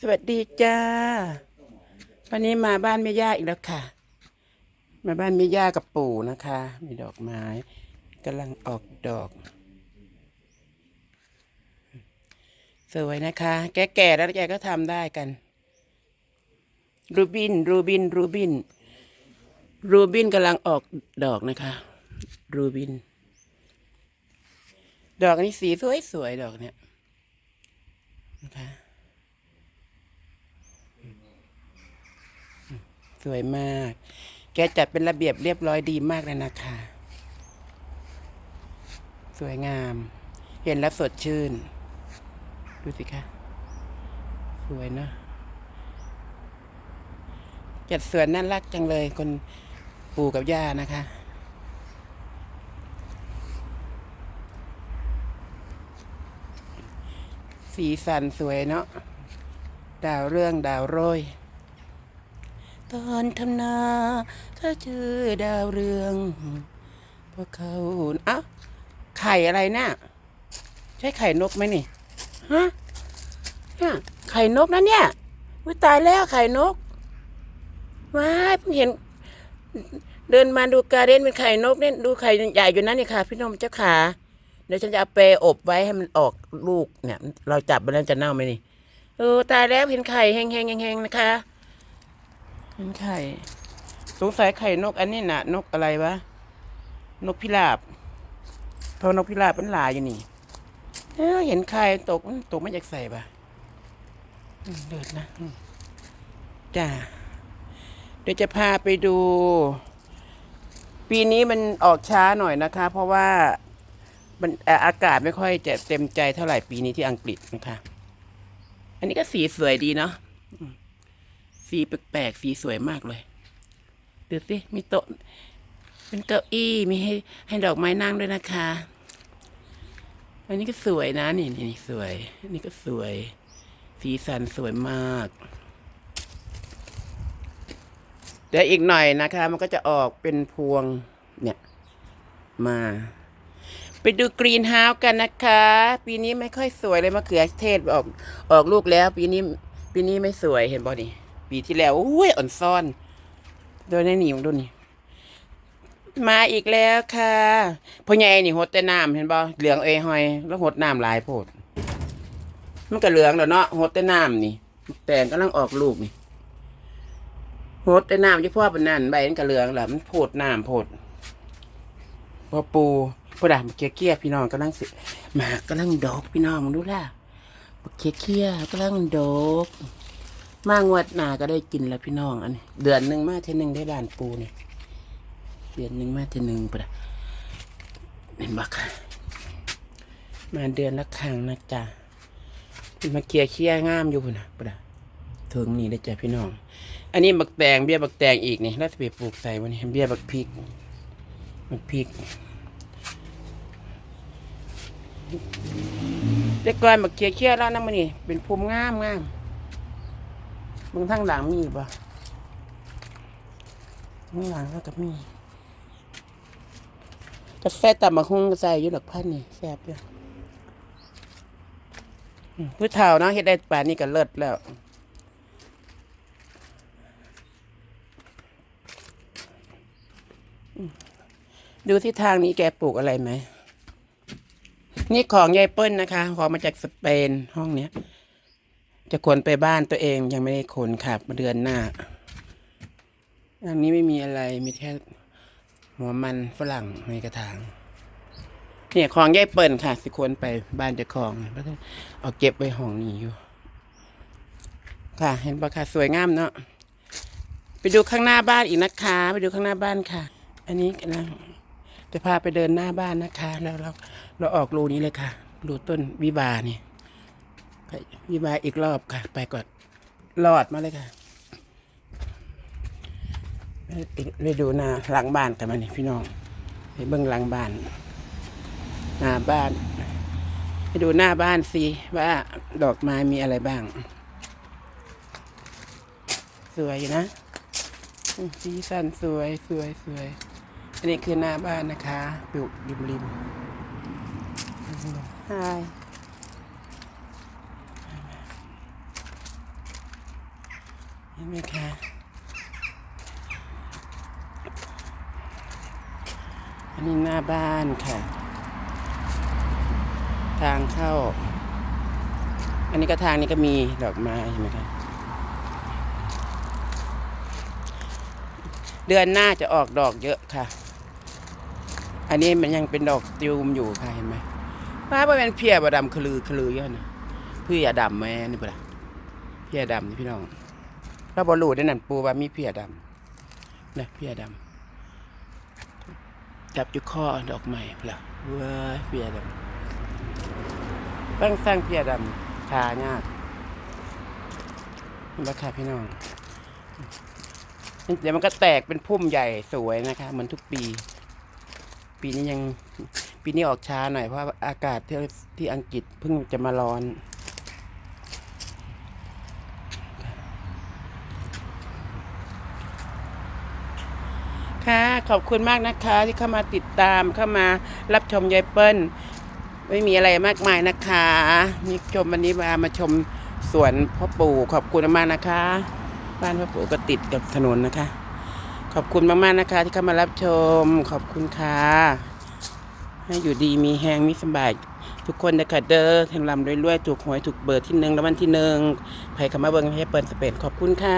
สวัสดีจ้า วันนี้มาบ้านแม่ย่าอีกแล้วค่ะ มาบ้านแม่ย่ากับปู่นะคะ มีดอกไม้กำลังออกดอก สวยนะคะ แก่ ๆ แล้วแกก็ทำได้กัน รูบิน รูบิน รูบิน รูบินกำลังออกดอกนะคะ รูบิน ดอกนี้สีสวยๆดอกเนี้ยนะคะ วยมาก แกจัดเป็นระเบียบเรียบร้อยดีมากเลยนะคะ สวยงาม เห็นแล้วสดชื่น ดูสิคะสวยเนอะจัดสวนน่ารักจังเลยคนปู่กับย่านะคะสีสันสวยเนาะดาวเรื่องดาวโรย ตอนทำนาถ้าเจอดาวเรืองพอเขาอ้าไข่อะไรน่ะใช่ไข่นกไหมนี่ฮะเนี่ยไข่นกนะเนี่ยวิตายแล้วไข่นกว้ายเพิ่งเห็น เดินมาดูการเด้นเป็นไข่นกเนี่ยดูไข่ใหญ่อยู่นะนี่ค่ะ พี่น้องเจ้าขาเดี๋ยวฉันจะเอาไปอบไว้ให้มันออกลูกเนี่ย เราจับไปแล้วจะเน่าไหมนี่เออตายแล้วเห็นไข่แห้งๆแหงๆนะคะ เห็นไข่ สงสัยไข่นกอันนี้น่ะนกอะไรวะ นกพิราบ เพราะนกพิราบมันหลายอยู่นี่เออเห็นไข่ตกตกไมาจากใส่ปะเดิดนะจ้าเดี๋ยวจะพาไปดู ปีนี้มันออกช้าหน่อยนะคะ เพราะว่ามันอ่าอากาศไม่ค่อยจะเต็มใจเท่าไหร่ปีนี้ที่อังกฤษนะคะ อันนี้ก็สีสวยดีเนาะ สีแปลกๆ สีสวยมากเลย ดูสิ มีโต๊ะ เป็นเก้าอี้มีให้ให้ดอกไม้นั่งด้วยนะคะ อันนี้ก็สวยนะ นี่นี่สวยนนี้ก็สวย สีสันสวยมากเดี๋ยวอีกหน่อยนะคะ มันก็จะออกเป็นพวงเนี่ยมา ไปดูกรีนเฮาส์กันนะคะ ปีนี้ไม่ค่อยสวยเลยมะเขือเทศออกออกลูกแล้ว ปีนี้ปีนี้ไม่สวยเห็นบ่นี่ ปีที่แล้วอุ้ยอ่อนซ่อน โดยในหนีมงดูนี่มาอีกแล้วค่ะพ่อใหญ่นี่หดแต่น้ำเห็นบ่เหลืองเอหอย แล้วหดน้ำหลายโพดมันก็เหลืองแล้วเนาะหดแต่น้ำนี่ แตงกำลังออกลูกนี่หดแต่น้ำที่พ่อเป็นนั่นใบมันก็เหลืองแล้วมันโพดน้ำโพดพอปูพอดามเกี้ยเกี้ยพี่น้องกำลังสิหมากกำลังดอกพี่น้องมึงดูล่ะเกี้ยเกี้ยกำลังดอก มางวดหนาก็ได้กินแล้วพี่น้องอันนี้ เดือนหนึ่งมาเทนึงได้บ้านปูเนี่ยเดือนหนึ่งมาเทนึงปะเห็นบักมาเดือนละครั้งนะจ๊ะมาเกียเคี้ยงามอยู่พุ่นนะปะถึงนี่ได้จ้ะพี่น้อง อันนี้บักแตงเบี้ยบักแตงอีกนี่แล้วจะไปปลูกใส่วันนี้เบี้ยบักพริกบักพริกเด็กก่อนบักเกียเคี้ยแล้วนะมันนี่เป็นภูมิงามงาม มึงทั้งหลังมีปะข้งหลังแล้วก็มีกาแฟตับมะฮุงก็ใส่อยู่หลักพันนี่แซ่บอยู่ผู้เฒ่าเนาะเฮ็ดได้ป่านนี้ก็เลิศแล้วดูที่ทางนี้แกปลูกอะไรไหม นี่ของยายเปิ้ลนะคะ ของมาจากสเปนห้องเนี้ย จะขนไปบ้านตัวเองยังไม่ได้ขนค่ะมาเดือนหน้าอันนี้ไม่มีอะไรมีแค่หัวมันฝรั่งในกระถางเนี่ยของแยายเปิ่นค่ะ สิควรไปบ้านเจ้าของแล้วก็เอาเก็บไว้ห้องนี้อยู่ ค่ะ เห็นปะค่ะสวยงามเนาะไปดูข้างหน้าบ้านอีกนะคะ ไปดูข้างหน้าบ้านค่ะ อันนี้กำลังจะพาไปเดินหน้าบ้านนะคะ แล้วเราเราออกรูนี้เลยค่ะรูต้นวิบาเนี่ย ไปวิบาอีกรอบค่ะ ไปก่อนรอดมาเลยค่ะไปดูหน้าหลังบ้านกันมานี่พี่น้องไปเบิ้องหลังบ้านหน้าบ้านไปดูหน้าบ้านสิว่าดอกไม้มีอะไรบ้าง สวยนะสีสันสวยสวยสวยอันนี้คือหน้าบ้านนะคะปลูกริมริมฮา เห็นไหมคะอันนี้หน้าบ้านค่ะ ทางเข้า อันนี้ก็ทางนี้ก็มีดอกไม้เห็นไหมคะเดือนหน้าจะออกดอกเยอะค่ะ อันนี้มันยังเป็นดอกติวมอยู่ค่ะเห็นไหมว่าเป็นเพียบดำคลือคลือเยอะนะเพียดำแม่นี่ป่ะเพียดำนี่พี่น้อง เราบอลูได้นั่นปูว่ามีเพียดำนะเพียดำจับจุข้อดอกไม้ปล่ะเว้ยเพียดำตั้งสร้างเพียดำชายากนี่ราคาพี่น้องเดี๋ยวมันก็แตกเป็นพุ่มใหญ่สวยนะคะ เหมือนทุกปี ปีนี้ยังปีนี้ออกช้าหน่อยเพราะอากาศที่ที่อังกฤษเพิ่งจะมาร้อน ค่ะ ขอบคุณมากนะคะ ที่เข้ามาติดตามเข้ามารับชมยายเปิ้ล ไม่มีอะไรมากมายนะคะมีชมวันนี้มามาชมสวนพ่อปู่ ขอบคุณมากนะคะ บ้านพ่อปู่ก็ติดกับถนนนะคะ ขอบคุณมากๆนะคะ ที่เข้ามารับชม ขอบคุณค่ะให้อยู่ดีมีแหงมีสบายทุกคนนะคะเด้อทั้งลำรวยๆถูกหวยถูกเบอร์ที่หนึ่งแล้ววันที่หนึ่งใครเข้ามาเบิ่งให้เปิดสเปนขอบคุณค่ะ